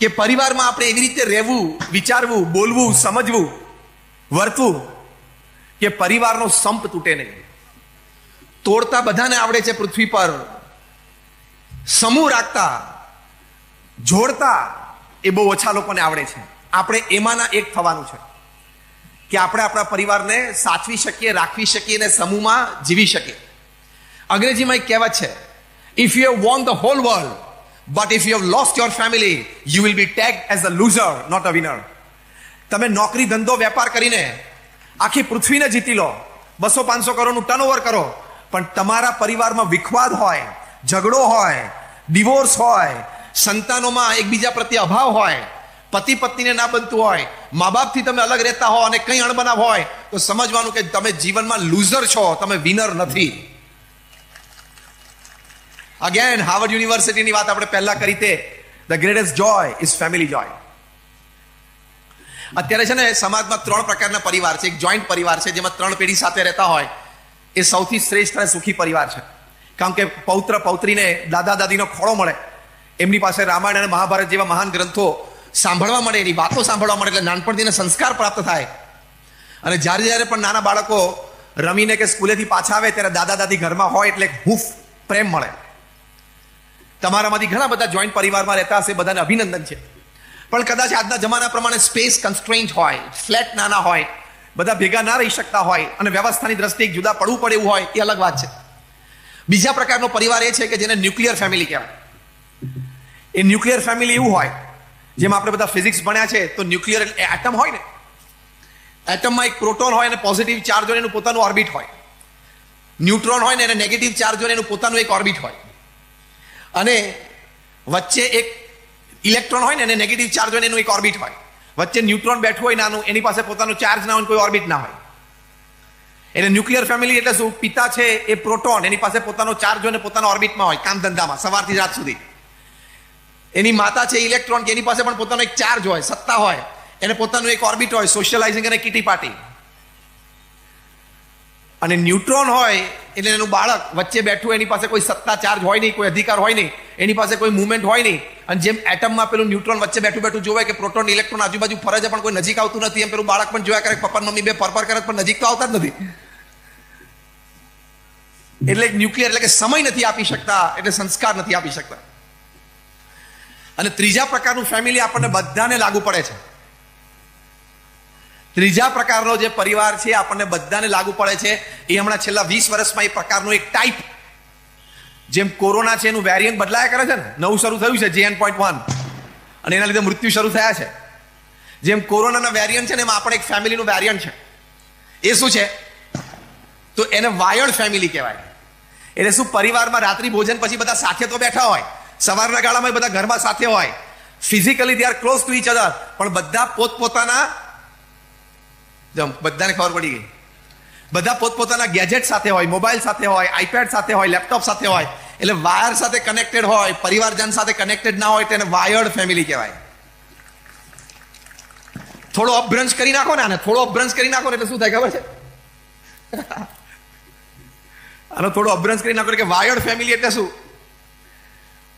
કે પરિવારમાં આપણે એવી રીતે રહેવું, વિચારવું, બોલવું, સમજવું, વર્તવું કે પરિવારનો સંપ તૂટે નહીં. તોડતા બધાને આવડે છે પૃથ્વી પર. સમૂહ રાખતા, જોડતા એ બહુ ઓછા લોકોને આવડે છે. આપણે એમાંના એક થવાનું છે કે આપણે આપણા પરિવારને સાચવી શકીએ, રાખવી શકીએ અને સમૂહમાં જીવી શકીએ. અંગ્રેજીમાં એક કહેવત છે if you won the whole world but if you have lost your family you will be tagged as a loser not a winner તમે નોકરી, ધંધો, વેપાર કરીને આખી પૃથ્વીને જીતી લો. બસો, પાંચસો કરોડનું ટર્નઓવર કરો. પણ તમારા પરિવારમાં વિખવાદ હોય, ઝઘડો હોય ડિવોર્સ હોય, સંતાનોમાં એકબીજા પ્રત્યે અભાવ હોય, પતિ પત્નીને ના બનતું હોય મા બાપથી તમે અલગ રહેતા હો અને કંઈ અણબનાવ હોય, તો સમજવાનું કે તમે જીવનમાં લૂઝર છો, તમે વિનર નથી. અગેન હાર્વર્ડ યુનિવર્સિટીની વાત આપણે પહેલા કરી તે. The greatest joy is family joy અત્યારે છે ને સમાજમાં ત્રણ પ્રકારના પરિવાર છે. એક જોઈન્ટ પરિવાર છે, જેમાં ત્રણ પેઢી સાથે રહેતા હોય. એ સૌથી શ્રેષ્ઠ અને સુખી પરિવાર છે. કારણ કે પૌત્ર પૌત્રીને દાદા દાદીનો ખોળો મળે. એમની પાસે રામાયણ અને મહાભારત જેવા મહાન ગ્રંથો સાંભળવા મળે, એની વાતો સાંભળવા મળે, એટલે નાનપણથી સંસ્કાર પ્રાપ્ત થાય. અને જ્યારે જ્યારે પણ નાના બાળકો રમીને કે સ્કૂલેથી પાછા આવે, ત્યારે દાદા દાદી ઘરમાં હોય એટલે હૂફ પ્રેમ મળે. તમારામાંથી ઘણા બધા જોઈન્ટ પરિવારમાં રહેતા હશે, બધાને અભિનંદન છે. પણ કદાચ આજના જમાના પ્રમાણે સ્પેસ કન્સ્ટ્રેન્ટ હોય ફ્લેટ નાના હોય, બધા ભેગા ના રહી શકતા હોય અને વ્યવસ્થાની દ્રષ્ટિએ જુદા પડવું પડે એવું હોય, એ અલગ વાત છે. બીજા પ્રકારનો પરિવાર એ છે કે જેને ન્યુક્લિયર ફેમિલી કહેવાય. એ ન્યુક્લિયર ફેમિલી એવું હોય, જેમ આપણે બધા ફિઝિક્સ ભણ્યા છે, તો ન્યુક્લિયર એટલે એટમ હોય ને. એટમમાં એક પ્રોટોન હોય અને પોઝિટિવ ચાર્જ હોય એનું પોતાનું ઓર્બિટ હોય. ન્યુટ્રોન હોય ને એને નેગેટિવ ચાર્જ હોય એનું પોતાનું એક ઓર્બિટ હોય. અને વચ્ચે એક ઇલેક્ટ્રોન હોય ને, એને નેગેટિવ ચાર્જ હોય એનું એક ઓર્બિટ હોય. વચ્ચે ન્યુટ્રોન બેઠું હોય નાનું, એની પાસે પોતાનું ચાર્જ ના હોય કોઈ ઓર્બિટ ના હોય. એટલે ન્યુક્લિયર ફેમિલી એટલે શું? પિતા છે એ પ્રોટોન એની પાસે પોતાનો ચાર્જ હોય ને, પોતાના ઓર્બિટમાં હોય કામ ધંધામાં સવારથી રાત સુધી. એની માતા છે ઇલેક્ટ્રોન, કે એની પાસે પણ પોતાનો એક ચાર્જ હોય, સત્તા હોય, એને પોતાનું એક ઓર્બિટ હોય સોશિયલાઇઝિંગ અને કીટી પાર્ટી અને ન્યુટ્રોન હોય એટલે એનું બાળક વચ્ચે બેઠું, એની પાસે કોઈ સત્તા ચાર્જ હોય નહીં, કોઈ અધિકાર હોય નહીં, એની પાસે કોઈ મુવમેન્ટ હોય નહીં. અને જેમ એટમમાં પેલું ન્યુટ્રોન વચ્ચે બેઠું બેઠું જોવે કે પ્રોટોન, ઇલેક્ટ્રોન આજુબાજુ ફરે છે, પણ કોઈ નજીક આવતું નથી, એમ પેલું બાળક પણ જોયા કરે પપ્પા મમ્મી બે ફરફર કરે પણ નજીક તો આવતા જ નથી. એટલે ન્યુક્લિયર એટલે કે સમય નથી આપી શકતા, એટલે સંસ્કાર નથી આપી શકતા. અને ત્રીજા પ્રકારનું ફેમિલી આપણને બધાને લાગુ પડે છે. ત્રીજા પ્રકારનો જે પરિવાર છે, આપણને બધાને લાગુ પડે છે. એ હમણાં છેલ્લા વીસ વર્ષમાં એ પ્રકારનું એક ટાઈપ જેમ કોરોના છે, એનું વેરિયન્ટ બદલાયા કરે છે ને? નવું શરૂ થયું છે જેએન પોઈન્ટ વન અને એના લીધે મૃત્યુ શરૂ થયા છે. જેમ કોરોનાના વેરિયન્ટ છે ને, એમાં આપણે એક ફેમિલીનું વેરિયન્ટ છે. એ શું છે? તો એને વાયર્ડ ફેમિલી કહેવાય. એટલે શું પરિવારમાં રાત્રિ ભોજન પછી બધા સાથે તો બેઠા હોય. સવારના ગાળામાં બધા ઘરમાં સાથે હોય. Physically they are close to each other પણ બધા પોતપોતાના બધાને ખબર પડી ગઈ. બધા પોતપોતાના ગેજેટ સાથે હોય મોબાઈલ સાથે હોય આઈપેડ સાથે હોય લેપટોપ સાથે હોય, એટલે વાયર સાથે કનેક્ટેડ હોય, પરિવારજન સાથે કનેક્ટેડ ના હોય તેને વાયર્ડ ફેમિલી કહેવાય. થોડો અપભ્રંશ કરી નાખો ને આને, થોડો અપભ્રંશ કરી નાખો એટલે શું થાય ખબર છે? આનો થોડો અભ્રંશ કરી નાખો કે વાયર્ડ ફેમિલી એટલે શું?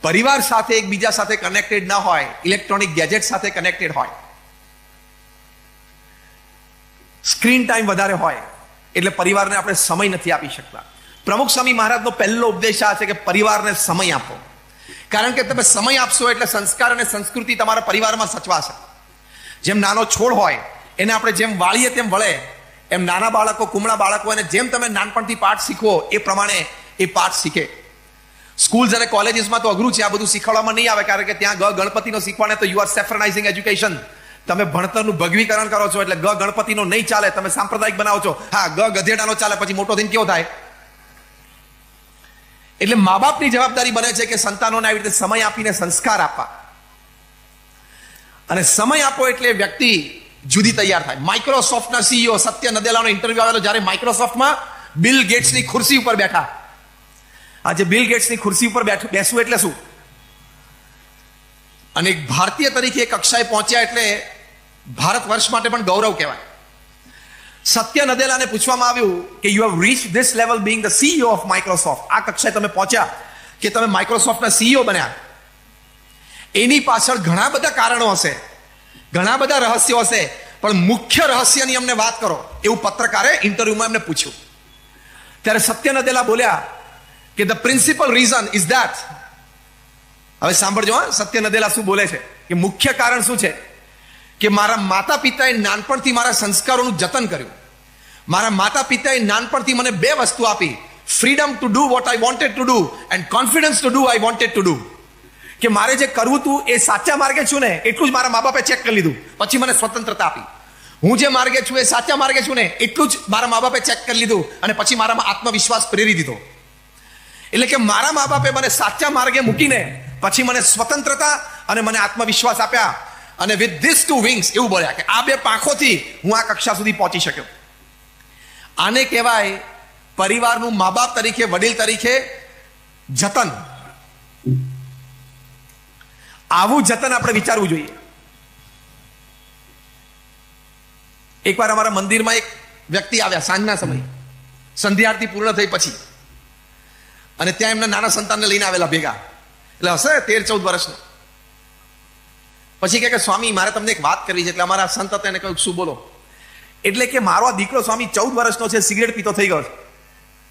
પરિવાર સાથે એકબીજા સાથે કનેક્ટેડ ના હોય ઇલેક્ટ્રોનિક ગેજેટ સાથે કનેક્ટેડ હોય. સ્ક્રીન ટાઈમ વધારે હોય, એટલે પરિવારને આપણે સમય નથી આપી શકતા. પ્રમુખ સ્વામી મહારાજનો પહેલો ઉપદેશ આ છે કે પરિવારને સમય આપો. કારણ કે તમે સમય આપશો એટલે સંસ્કાર અને સંસ્કૃતિ તમારા પરિવારમાં સચવાશે. જેમ નાનો છોડ હોય, એને આપણે જેમ વાળીએ તેમ વળે, એમ નાના બાળકો, કુમળા બાળકો અને જેમ તમે નાનપણથી પાઠ શીખો, એ પ્રમાણે એ પાઠ શીખે. સ્કૂલ્સ અને કોલેજીસમાં તો અઘરું છે, આ બધું શીખવાડવામાં નહીં આવે, કારણ કે ત્યાં ગણપતિનો શીખવાડે તો યુ આર સેફરનાઇઝિંગ એજ્યુકેશન તમે ભણતરનું ભગવીકરણ કરો છો એટલે ગ ગણપતિનો નહીં ચાલે, તમે સાંપ્રદાયિક બનાવો છો. હા, ગ ગધેડાનો ચાલે, પછી મોટો થઈને કેવો થાય? એટલે મા બાપની જવાબદારી બને છે કે સંતાનોને આવી રીતે સમય આપીને સંસ્કાર આપવા. અને સમય આપો એટલે વ્યક્તિ જુદી તૈયાર થાય. માઇક્રોસોફ્ટના સીઈઓ સત્ય નદેલાનો ઇન્ટરવ્યુ આવેલો જ્યારે માઇક્રોસોફ્ટમાં બિલ ગેટ્સની ખુરશી ઉપર બેઠા. આજે બિલ ગેટ્સની ખુરશી ઉપર બેસવું એટલે શું? અને એક ભારતીય તરીકે કક્ષાએ પહોંચ્યા એટલે ભારત વર્ષ માટે પણ ગૌરવ કહેવાય. સત્ય નદેલાને પૂછવામાં આવ્યું કે you have reach this level being the CEO of Microsoft આ કક્ષાએ તમે પહોંચ્યા કે તમે માઇક્રોસોફ્ટના સીઈઓ બન્યા. એની પાછળ ઘણા બધા કારણો હશે, ઘણા બધા રહસ્યો હશે, પણ મુખ્ય રહસ્યની અમને વાત કરો એવું પત્રકારે ઇન્ટરવ્યુમાં એમને પૂછ્યું. ત્યારે સત્ય નદેલા બોલ્યા કે the principal reason is that હવે સાંભળજો સત્ય નદેલા શું બોલે છે? કે મુખ્ય કારણ શું છે? કે મારા માતા પિતાએ નાનપણથી મારા સંસ્કારોનું જતન કર્યું. મારા માતા પિતાએ નાનપણથી મને બે વસ્તુ આપી. Freedom to do what I wanted to do and confidence to do I wanted to do કે મારે જે કરવું હતું એ સાચા માર્ગે છું ને, એટલું જ મારા મા બાપે ચેક કરી લીધું. પછી મને સ્વતંત્રતા આપી. હું જે માર્ગે છું એ સાચા માર્ગે છું ને, એટલું જ મારા મા બાપે ચેક કરી લીધું અને પછી મારામાં આત્મવિશ્વાસ પ્રેરી દીધો. એટલે કે મારા મા બાપે મને સાચા માર્ગે મૂકીને, પછી મને સ્વતંત્રતા અને મને આત્મવિશ્વાસ આપ્યા. અને વિથ ધીસ ટુ વિંગ્સ એવું બોલ્યા કે આ બે પાંખોથી હું આ કક્ષા સુધી પહોંચી શક્યો. આને કહેવાય પરિવારનું મા બાપ તરીકે, વડીલ તરીકે જતન. આવું જતન આપણે વિચારવું જોઈએ. એકવાર અમારા મંદિરમાં એક વ્યક્તિ આવ્યા સાંજના સમયે. સંધ્યા આરતી પૂર્ણ થઈ પછી. અને ત્યાં એમના નાના સંતાનને લઈને આવેલા ભેગા. એટલે હશે તેર ચૌદ વર્ષનો. પછી કહે કે, સ્વામી, મારે તમને એક વાત કરવી છે. એટલે અમારા સંત હતા, એને કહ્યું, શું બોલો? એટલે કે, મારો આ દીકરો સ્વામી ચૌદ વર્ષનો છે, સિગરેટ પીતો થઈ ગયો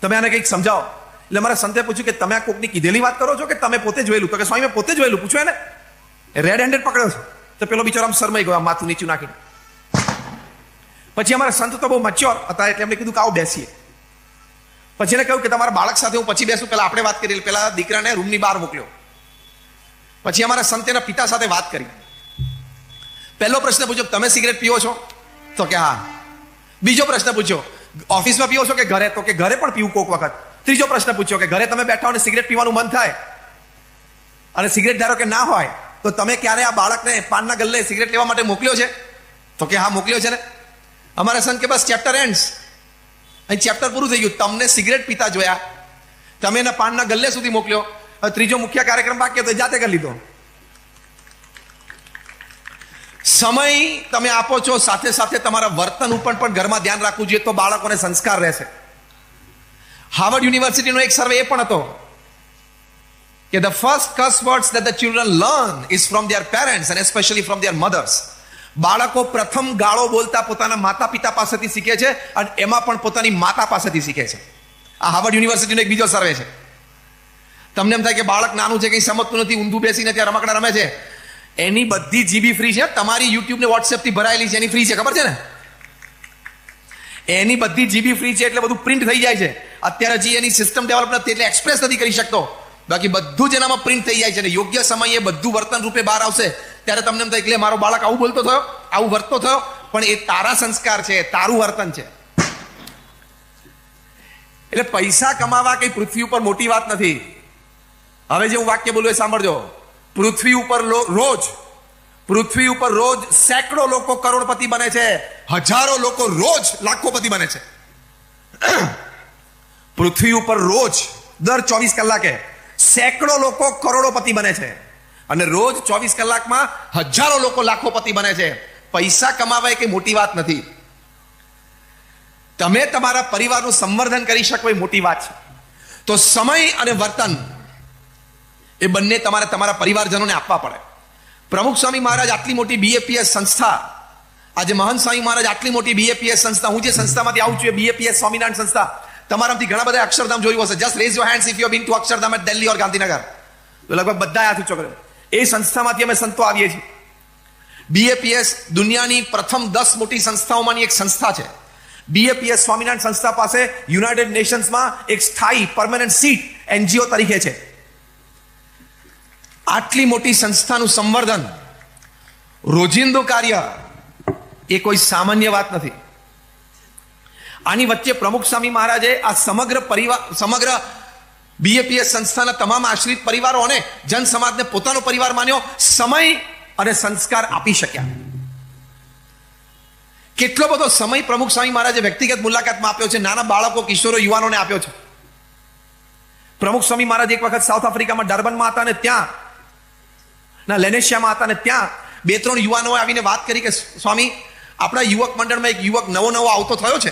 તમે આને કંઈક સમજાવો. એટલે મારા સંતે પૂછ્યું કે, તમે આ કોકની કીધેલી વાત કરો છો કે તમે પોતે જોયેલું? તો કે, સ્વામી, મેં પોતે જોયેલું પૂછ્યું એને. રેડ હેન્ડેડ પકડ્યો છે. તો પેલો બિચારો આમ શરમાઈ ગયો માથું નીચું નાખીને. પછી અમારા સંત તો બહુ મચ્યોર હતા, એટલે એમને કીધું કે, આવો બેસીએ. પછી એને કહ્યું કે, તમારા બાળક સાથે હું પછી બેસું. પેલા આપણે વાત કરી પેલા દીકરાને રૂમની બહાર મોકલ્યો. પછી અમારા સંત એના પિતા સાથે વાત કરી. પહેલો પ્રશ્ન પૂછ્યો તમે સિગરેટ પીવો છો? તો કે, હા. બીજો પ્રશ્ન પૂછ્યો ઓફિસમાં પીવો છો કે ઘરે? તો કે, ઘરે પણ પીવું કોક વખત. ત્રીજો પ્રશ્ન પૂછ્યો કે, ઘરે તમે બેઠા અને સિગરેટ પીવાનું મન થાય અને સિગરેટ ધારો કે ના હોય, તો તમે ક્યારે આ બાળકને પાનના ગલ્લે સિગરેટ લેવા માટે મોકલ્યો છે? તો કે, હા, મોકલ્યો છે ને. અમારા સંત કે, બસ, ચેપ્ટર એન્ડ્સ અહીં ચેપ્ટર પૂરું થઈ ગયું. તમને સિગરેટ પીતા જોયા. તમે એના પાનના ગલ્લે સુધી મોકલ્યો. ત્રીજો મુખ્ય કાર્યક્રમ બાકી હતો જાતે કરી લીધો. સમય તમે આપો છો, સાથે સાથે તમારા વર્તન ઉપર પણ ઘરમાં ધ્યાન રાખવું જોઈએ તો બાળકોને સંસ્કાર રહેશે. હાર્વર્ડ યુનિવર્સિટીનો એક સર્વે એ પણ હતો કે the first cuss words the children learn learn from from parents parents and from from mothers બાળકો પ્રથમ ગાળો બોલતા પોતાના માતા પિતા પાસેથી શીખે છે અને એમાં પણ પોતાની માતા પાસેથી શીખે છે. આ હાર્વર્ડ યુનિવર્સિટીનો એક બીજો સર્વે છે. તમને એમ થાય કે બાળક નાનું છે કંઈ સમજતું નથી, ઊંધું બેસીને ત્યાં રમકડા રમે છે? એની બધી જીબી ફ્રી છે. તમારી યુટ્યુબ ને વોટ્સએપથી ભરાયેલી છે. એની ફ્રી છે. ખબર છે ને? એની બધી જીબી ફ્રી છે એટલે બધું પ્રિન્ટ થઈ જાય છે. અત્યારે હજી એની સિસ્ટમ ડેવલપ નથી એટલે એક્સપ્રેસ નથી કરી શકતો. બાકી બધું જ એનામાં પ્રિન્ટ થઈ જાય છે અને યોગ્ય સમયે બધું વર્તન રૂપે બહાર આવશે. ત્યારે તમને એમ થાય એટલે મારો બાળક આવું બોલતો થયો, આવું વર્તતો થયો, પણ એ તારા સંસ્કાર છે તારું વર્તન છે. એટલે પૈસા કમાવા કઈ પૃથ્વી ઉપર મોટી વાત નથી. હવે જે હું વાક્ય બોલું એ સાંભળજો. પૃથ્વી ઉપર રોજ, પૃથ્વી ઉપર રોજ સેંકડો લોકો કરોડપતિ બને છે. હજારો લોકો રોજ લાખોપતિ બને છે. પૃથ્વી ઉપર રોજ, દર ચોવીસ કલાકે સેંકડો લોકો કરોડોપતિ બને છે. અને રોજ ચોવીસ કલાકમાં હજારો લોકો લાખોપતિ બને છે. પૈસા કમાવા એ મોટી વાત નથી. તમે તમારા પરિવારનું સંવર્ધન કરી શકો એ મોટી વાત છે. તો સમય અને વર્તન એ બંને તમારે તમારા પરિવારજનોને આપવા પડે. પ્રમુખ સ્વામી મહારાજ આટલી મોટી બીએપીએસ સંસ્થા, આજે મહંત સ્વામી મહારાજ આટલી મોટી બીએપીએસ સંસ્થા, હું જે સંસ્થામાંથી આવું છું એ બીએપીએસ સ્વામિનારાયણ સંસ્થા, તમારામાંથી ઘણા બધા અક્ષરધામ જોયું હશે. Just raise your hands if you been to Akshardham at Delhi or Gandhinagar લગભગ બધા આથી ઊંચો એ સંસ્થામાંથી અમે સંતો આવીએ છીએ. બીએપીએસ દુનિયાની પ્રથમ દસ મોટી સંસ્થાઓમાંની એક સંસ્થા છે. બીએપીએસ સ્વામિનારાયણ સંસ્થા પાસે યુનાઇટેડ નેશન્સમાં એક સ્થાયી પરમેનન્ટ સીટ એનજીઓ તરીકે છે. આટલી મોટી સંસ્થાનું સંવર્ધન, રોજિંદુ કાર્ય એ કોઈ સામાન્ય વાત નથી. આની વચ્ચે પ્રમુખ સ્વામી મહારાજે આ સમગ્ર પરિવાર, સમગ્ર બીએપીએસ સંસ્થાના તમામ આશ્રિત પરિવારોને જન સમાજને પોતાનો પરિવાર માન્યો, સમય અને સંસ્કાર આપી શક્યા. કેટલો બધો સમય પ્રમુખ સ્વામી મહારાજે વ્યક્તિગત મુલાકાતમાં આપ્યો છે, નાના બાળકો, કિશોરો, યુવાનોને આપ્યો છે. પ્રમુખ સ્વામી મહારાજ એક વખત સાઉથ આફ્રિકામાં ડર્બનમાં હતા અને ત્યાં ના લેનેશિયામાં હતા અને ત્યાં બે ત્રણ યુવાનોએ આવીને વાત કરી કે, સ્વામી, આપણા યુવક મંડળમાં એક યુવક નવો નવો આવતો થયો છે.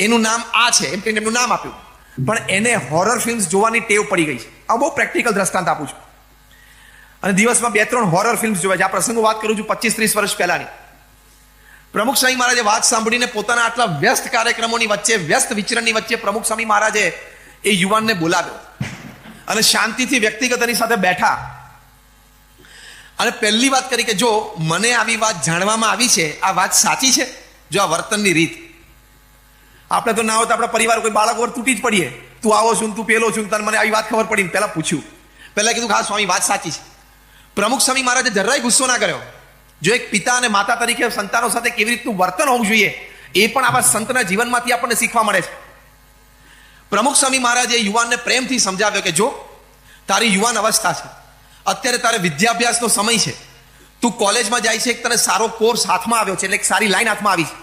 એનું નામ આ છે. એમ કહીને એમનું નામ આપ્યું. પણ એને હોરર ફિલ્મ્સ જોવાની ટેવ પડી ગઈ છે. આ બહુ પ્રેક્ટિકલ દ્રષ્ટાંત આપું છું. અને દિવસમાં બે ત્રણ હોરર ફિલ્મ્સ જોવા છે. આ પ્રસંગો વાત કરું છું પચીસ ત્રીસ વર્ષ પહેલાની. પ્રમુખ સ્વામી મહારાજે વાત સાંભળીને પોતાના આટલા વ્યસ્ત કાર્યક્રમોની વચ્ચે, વ્યસ્ત વિચરણની વચ્ચે પ્રમુખ સ્વામી મહારાજે એ યુવાનને બોલાવ્યો. અને શાંતિથી વ્યક્તિગત એની સાથે બેઠા. અને પહેલી વાત કરી કે જો મને આવી વાત જાણવામાં આવી છે, આ વાત સાચી છે? જો આ વર્તનની રીત. આપણે તો ના હોય તો આપણા પરિવાર કોઈ બાળક વગર તૂટી જ પડીએ. તું આવો છું તું પેલો છું તને મને આવી વાત ખબર પડી પહેલાં પૂછ્યું. પહેલાં કીધું હા, સ્વામી, વાત સાચી છે. પ્રમુખ સ્વામી મહારાજે જરાય ગુસ્સો ના કર્યો. જો એક પિતા અને માતા તરીકે સંતાનો સાથે કેવી રીતનું વર્તન હોવું જોઈએ, એ પણ આવા સંતના જીવનમાંથી આપણને શીખવા મળે છે. પ્રમુખ સ્વામી મહારાજે યુવાનને પ્રેમથી સમજાવ્યો કે જો, તારી યુવાન અવસ્થા છે. અત્યારે તારે વિદ્યાભ્યાસનો સમય છે. તું કોલેજમાં જાય છે, એક તને સારો કોર્સ હાથમાં આવ્યો છે, એટલે એક સારી લાઈન હાથમાં આવી છે.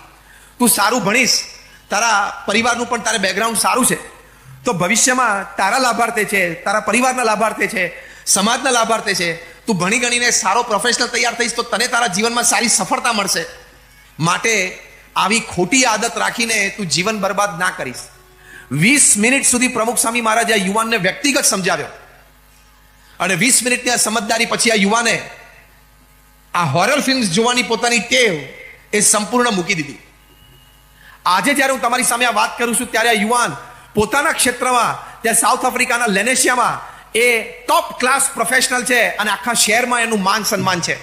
તું સારું ભણીશ, તારા પરિવારનું પણ તારે બેકગ્રાઉન્ડ સારું છે. તો ભવિષ્યમાં તારા લાભાર્થે છે, તારા પરિવારના લાભાર્થે છે, સમાજના લાભાર્થે છે, તું ભણી ગણીને સારો પ્રોફેશનલ તૈયાર થઈશ, તો તને તારા જીવનમાં સારી સફળતા મળશે. માટે આવી ખોટી આદત રાખીને તું જીવન બરબાદ ના કરીશ. વીસ મિનિટ સુધી પ્રમુખ સ્વામી મહારાજે યુવાનને વ્યક્તિગત સમજાવ્યો. અને વીસ મિનિટની આ સમજદારી પછી આ યુવાને આ હોરર ફિલ્મ્સ જોવાની પોતાની ટેવ એ સંપૂર્ણ મૂકી દીધી. આજે જ્યારે હું તમારી સામે આ વાત કરું છું, ત્યારે આ યુવાન પોતાના ક્ષેત્રમાં, ત્યાં સાઉથ આફ્રિકાના લેનેશિયામાં એ ટોપ ક્લાસ પ્રોફેશનલ છે અને આખા શહેરમાં એનું માન સન્માન છે.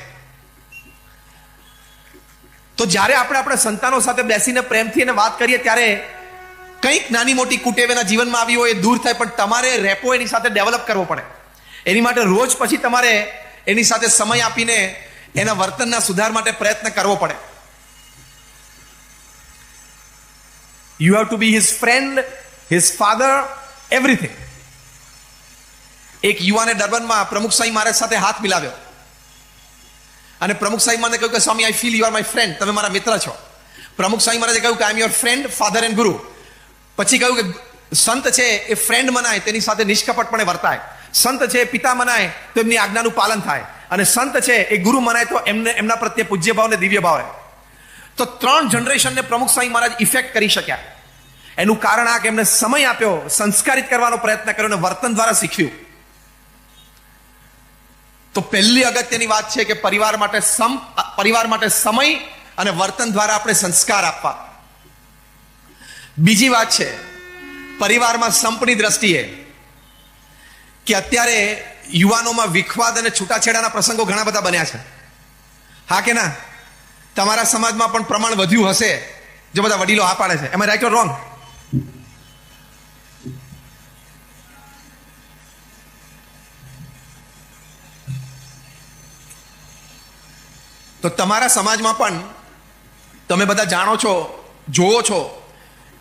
તો જ્યારે આપણે આપણા સંતાનો સાથે બેસીને પ્રેમથી એને વાત કરીએ, ત્યારે કંઈક નાની મોટી કુટેવ એના જીવનમાં આવી હોય એ દૂર થાય, પણ તમારે રેપો એની સાથે ડેવલપ કરવો પડે. એની માટે રોજ પછી તમારે એની સાથે સમય આપીને એના વર્તનના સુધાર માટે પ્રયત્ન કરવો પડે. You have to be his friend his father everything એક યુવાને ડરબનમાં પ્રમુખ સાહેબ મહારાજ સાથે હાથ મિલાવ્યો. અને પ્રમુખ સાહેબ મને કહ્યું કે, Swami I feel you are my friend તમે મારા મિત્ર છો. પ્રમુખ સાંઈ મહારાજે કહ્યું કે I am your friend father and guru પછી કહ્યું કે, સંત છે એ ફ્રેન્ડ મનાય, તેની સાથે નિષ્કપટપણે વર્તાય. સંત છે પિતા મનાય તો એમની આજ્ઞાનું પાલન થાય. અને સંત છે એ ગુરુ મનાય તો એમને, એમના પ્રત્યે પૂજ્ય ભાવ ને દિવ્ય ભાવ તો ત્રણ જનરેશનને પ્રમુખ સ્વામી મહારાજ ઇફેક્ટ કરી શક્યા. એનું કારણ આ કે એમને સમય આપ્યો, સંસ્કારિત કરવાનો પ્રયત્ન કર્યો અને વર્તન દ્વારા શીખ્યું. તો પહેલી અગત્યની વાત છે કે પરિવાર માટે સમ, પરિવાર માટે સમય અને વર્તન દ્વારા આપણે સંસ્કાર આપવા. બીજી વાત છે, પરિવારમાં સંપની દ્રષ્ટિએ કે અત્યારે યુવાનોમાં વિખવાદ અને છૂટાછેડાના પ્રસંગો ઘણા બધા બન્યા છે. હા કે ના? તમારા સમાજમાં પણ પ્રમાણ વધ્યું હશે, જે બધા વડીલો હા પાડે છે. એમ રાઈટ ઓર રોંગ તો તમારા સમાજમાં પણ તમે બધા જાણો છો જોવો છો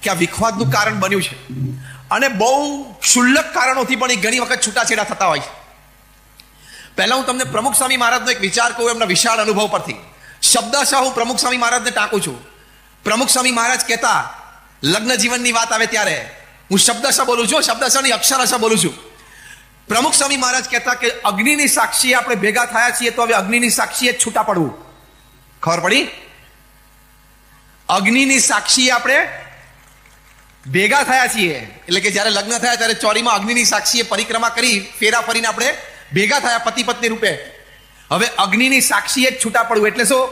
કે આ વિખવાદનું કારણ બન્યું છે. અને બહુ ક્ષુલ્લક કારણોથી પણ એ ઘણી વખત છૂટાછેડા થતા હોય. પહેલાં હું તમને પ્રમુખ સ્વામી મહારાજનો એક વિચાર કહું, એમના વિશાળ અનુભવ પરથી. શબ્દશાહ હું પ્રમુખ સ્વામી મહારાજને ટાંકું છું. પ્રમુખ સ્વામી મહારાજ કહેતા, લગ્ન જીવનની વાત આવે ત્યારે. હું શબ્દશા બોલું છું શબ્દશઃ ની બોલું છું. પ્રમુખ સ્વામી મહારાજ કહેતા કે, અગ્નિની સાક્ષીએ આપણે ભેગા થયા છીએ તો હવે અગ્નિની સાક્ષીએ છૂટા પડવું. ખબર પડી? અગ્નિની સાક્ષીએ આપણે ભેગા થયા છીએ. એટલે કે જ્યારે લગ્ન થયા ત્યારે ચોરીમાં અગ્નિની સાક્ષીએ પરિક્રમા કરી ફેરા ફરીને આપણે ભેગા થયા પતિ પત્ની રૂપે. હવે અગ્નિની સાક્ષીએ જ છૂટા પડવું. એટલે શું?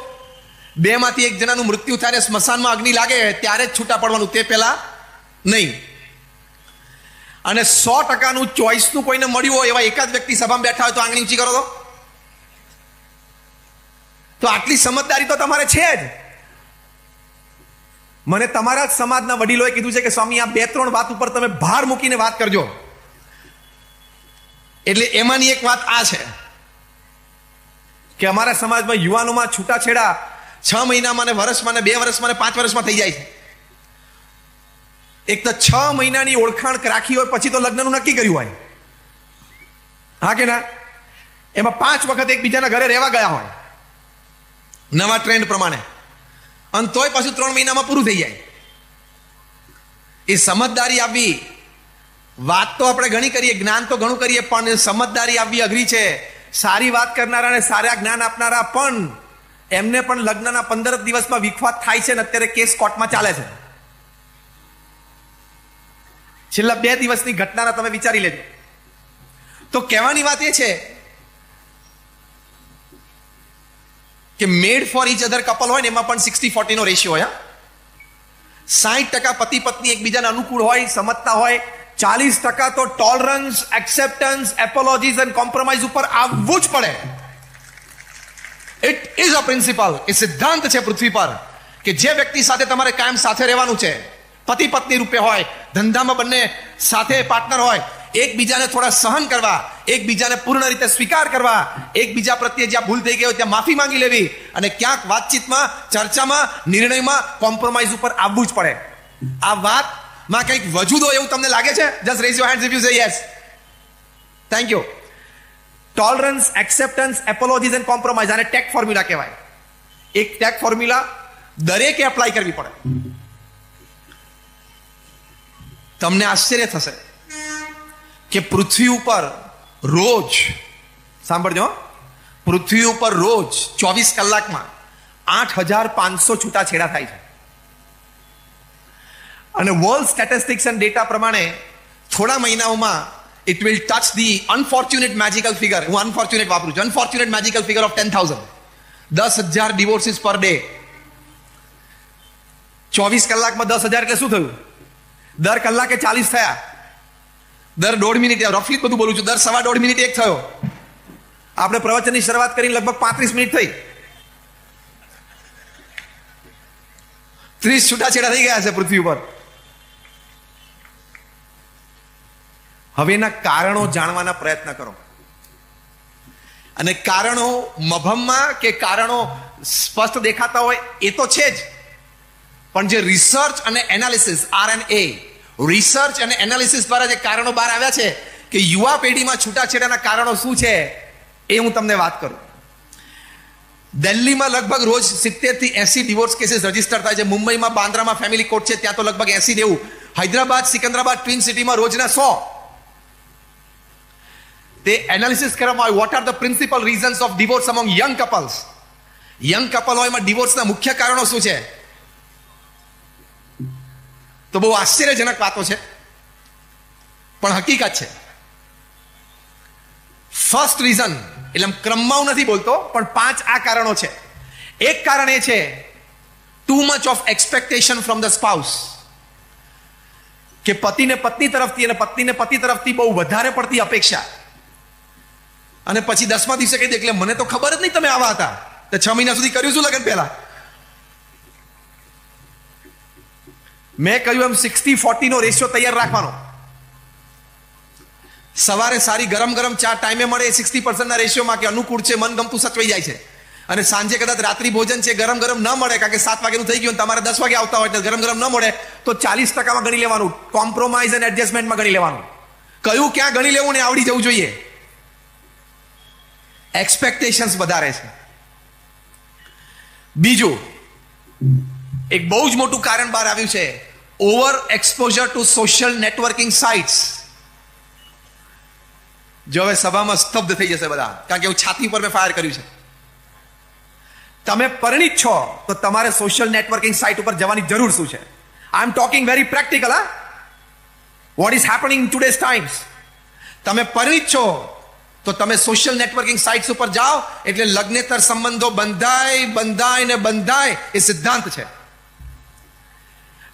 બે માંથી એક જણાનું મૃત્યુ થાય સ્મશાનમાં અગ્નિ લાગે, ત્યારે જ છૂટા પડવાનું. તે પહેલા નહીં. અને સો ટકાનું ચોઈસનું કોઈને મળ્યું હોય એવા એકાદ વ્યક્તિ સભામાં બેઠા હોય તો આંગળી ઊંચી કરો તો આટલી સમજદારી તો તમારે છે જ. મને તમારા જ સમાજના વડીલોએ કીધું છે કે સ્વામી, આ બે ત્રણ વાત ઉપર તમે ભાર મૂકીને વાત કરજો. એટલે એમાંની એક વાત આ છે કે અમારા સમાજમાં યુવાનોમાં છૂટાછેડા છ મહિનામાં ને વર્ષમાં ને બે વર્ષમાં ને પાંચ વર્ષમાં થઈ જાય છે. એક તો છ મહિનાની ઓળખાણ રાખી હોય, પછી તો લગ્નનું નક્કી કર્યું હોય. હા કે ના? એમાં પાંચ વખત એકબીજાના ઘરે રહેવા ગયા હોય. નવા ટ્રેન્ડ પ્રમાણે. અને તોય પાછું ત્રણ મહિનામાં પૂરું થઈ જાય. એ સમજદારી આવવી વાત તો આપણે ઘણી કરીએ, જ્ઞાન તો ઘણું કરીએ, પણ સમજદારી આવવી અઘરી છે. સારી વાત કરનારા અને સારા જ્ઞાન આપનારા પણ એમને પણ લગ્નના પંદર દિવસમાં વિખવાદ થાય છે ને અત્યારે કેસ કોર્ટમાં ચાલે છે. છેલ્લા બે દિવસની ઘટનાના તમે વિચારી લેજો. તો કહેવાની વાત એ છે કે made for each other couple હોય ને એમાં પણ સિક્સટી ફોર્ટીનો રેશિયો હોય સાહીઠ ટકા પતિ પત્ની એકબીજાને અનુકૂળ હોય, સમજતા હોય, ચાલીસ ટકા તો tolerance acceptance apologies and compromise ઉપર આવવું જ પડે. ઇટ ઇઝ અ પ્રિન્સિપલ એ સિદ્ધાંત છે પૃથ્વી પર, કે જે વ્યક્તિ સાથે તમારે કાયમ સાથે રહેવાનું છે, પતિ પત્ની રૂપે હોય, ધંધામાં બંને સાથે પાર્ટનર હોય એકબીજાને થોડા સહન કરવા, એકબીજાને પૂર્ણ રીતે સ્વીકાર કરવા, એકબીજા પ્રત્યે જ્યાં ભૂલ થઈ ગઈ હોય ત્યાં માફી માંગી લેવી અને ક્યાંક વાતચીતમાં, ચર્ચામાં, નિર્ણયમાં કોમ્પ્રોમાઇઝ ઉપર આવવું જ પડે. આ વાતમાં કંઈક વજૂદ હોય એવું તમને લાગે છે? Just raise your hands if you say yes thank you tolerance acceptance apologies and compromise આને ટેક ફોર્મ્યુલા કહેવાય. એક ટેક ફોર્મ્યુલા દરેકે એપ્લાય કરવી પડે. તમને આશ્ચર્ય થશે. કે પૃથ્વી ઉપર રોજ, સાંભળજો પૃથ્વી ઉપર રોજ ચોવીસ કલાકમાં આઠ હજાર પાંચસો છૂટાછેડા થાય છે. અને વર્લ્ડ સ્ટેટિસ્ટિક્સ એન્ડ ડેટા પ્રમાણે થોડા મહિનાઓમાં it will touch the unfortunate magical figure હું અનફોર્ચ્યુનેટ વાપરું છું. Unfortunate magical figure of ten thousand દસ હજાર ડિવોર્સિસ પર ડે ચોવીસ કલાકમાં દસ હજાર એટલે શું થયું? દર કલાકે ચાલીસ થયા. દર દોઢ મિનિટ રફલી બધું બોલું છું, દર સવા દોઢ મિનિટ એક થયો. આપણે પ્રવચનની શરૂઆત કરીને લગભગ પાંત્રીસ મિનિટ થઈ. ત્રીસ છૂટાછેડા થઈ ગયા છે પૃથ્વી ઉપર. હવે એના કારણો જાણવાના પ્રયત્ન કરો. અને કારણો મભમમાં કે કારણો સ્પષ્ટ દેખાતા હોય એ તો છે જ. પણ જે રિસર્ચ અને analysis R and A research અને એનાલિસિસ દ્વારા જે કારણો બહાર આવ્યા છે કે યુવા પેઢીમાં છૂટાછેડાના કારણો શું છે, એ હું તમને વાત કરું. દિલ્હીમાં લગભગ રોજ સિત્તેરથી એસી ડિવોર્સ કેસીસ રજિસ્ટર થાય છે. મુંબઈમાં બાંદ્રામાં ફેમિલી કોર્ટ છે, ત્યાં તો લગભગ એસી નેવું હૈદરાબાદ, સિકંદરાબાદ ટ્વિન સિટીમાં રોજના સો. તે એનાલિસિસ કરવામાં આવ્યું. What are the principal reasons of divorce among young couples young couple હોય એમાં ડિવોર્સના મુખ્ય કારણો શું છે? તો બહુ આશ્ચર્યજનક વાતો છે. પણ હકીકત છે. ફર્સ્ટ રીઝન એટલે ક્રમમાં હું નથી બોલતો, પણ પાંચ આ કારણો છે. એક કારણ એ છે too much of expectation from the spouse કે પતિને પત્ની તરફથી અને પત્નીને પતિ તરફથી બહુ વધારે પડતી અપેક્ષા. અને પછી દસમા દિવસે કહી દે, એટલે મને તો ખબર જ નહીં તમે આવા હતા. તો છ મહિના સુધી કર્યું શું લગન પહેલા? મેં કહ્યું એમ સિક્સટી ફોર્ટીનો રેશિયો તૈયાર રાખવાનો. સવારે સારી ગરમ ગરમ ચા ટાઈમે મળે સિક્સટી પર્સન્ટના રેશિયોમાં કે અનુકૂળ છે, મન ગમતું સચવાઈ જાય છે. અને સાંજે કદાચ રાત્રિ ભોજન છે, ગરમ ગરમ ન મળે, કારણ કે સાત વાગ્યાનું થઈ ગયું તમારે દસ વાગે આવતા હોય એટલે ગરમ ગરમ ન મળે, તો ચાલીસ ટકામાં ગણી લેવાનું કોમ્પ્રોમાઇઝ અને એડજસ્ટમેન્ટમાં ગણી લેવાનું. કયું ક્યાં ગણી લેવું ને આવડી જવું જોઈએ? એક્સપેક્ટેશન્સ વધારે છે. બીજું એક બહુ જ મોટું કારણ બહાર આવ્યું છે. Over exposure to social networking sites જો હવે સભામાં સ્તબ્ધ થઈ જશે બધા, કારણ કે હું છાતી પર મેં ફાયર કર્યું છે. તમે પરિણિત છો, તો તમારે સોશિયલ નેટવર્કિંગ સાઇટ ઉપર જવાની જરૂર શું છે? I am talking very practical હા what is happening today's times તમે પરિણિત છો, તો તમે સોશિયલ નેટવર્કિંગ સાઇટ્સ ઉપર જાઓ, એટલે લગ્નેતર સંબંધો બંધાય બંધાય ને બંધાય એ સિદ્ધાંત છે.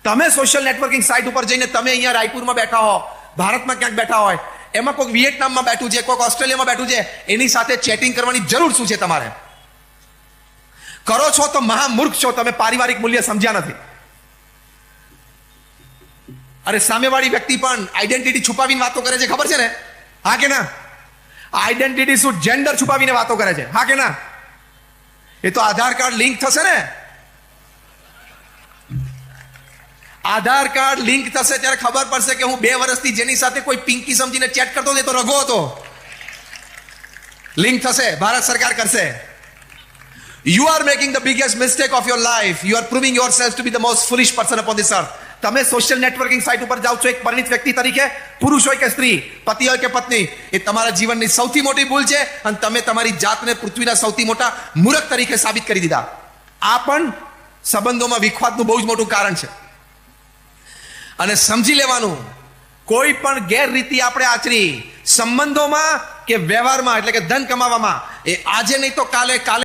તમે સોશિયલ નેટવર્કિંગ સાઇટ ઉપર જઈને તમે અહીંયા રાયપુરમાં બેઠા હો, ભારતમાં ક્યાંક બેઠા હોય, એમાં કોઈક વિયેટનામમાં બેઠું છે, કોઈક ઓસ્ટ્રેલિયામાં બેઠું છે, એની સાથે ચેટિંગ કરવાની જરૂર શું છે તમારે? કરો છો તો મહામૂર્ખ છો, તમે પારિવારિક મૂલ્ય સમજ્યા નથી. અરે સામેવાળી વ્યક્તિ પણ આઈડેન્ટિટી છુપાવીને વાતો કરે છે, ખબર છે ને? હા કે ના? આઈડેન્ટિટી શું જેન્ડર છુપાવીને વાતો કરે છે, હા કે ના? એ તો આધાર કાર્ડ લિંક થશે ને? આધાર કાર્ડ, લિંક થશે ત્યારે ખબર પડશે કે હું બે વર્ષથી જેની સાથે કોઈ પિંકી સમજીને ચેટ કરતો તો રઘો હતો. લિંક થશે, ભારત સરકાર કરશે. You are making the biggest mistake of your life you are proving yourself to be the most foolish person upon this earth તમે સોશિયલ નેટવર્કિંગ સાઇટ ઉપર જાઓ છો એક પરિણિત વ્યક્તિ તરીકે, પુરુષ હોય કે સ્ત્રી, પતિ હોય કે પત્ની, એ તમારા જીવનની સૌથી મોટી ભૂલ છે અને તમે તમારી જાતને પૃથ્વીના સૌથી મોટા મૂરખ તરીકે સાબિત કરી દીધા. આ પણ સંબંધોમાં વિખવાદનું બહુ જ મોટું કારણ છે. અને સમજી લેવાનું, કોઈ પણ ગેરરીતિ આપણે આચરી, સંબંધોમાં કે વ્યવહારમાં, એટલે કે ધન કમાવામાં, એ આજે નહીં તો કાલે કાલે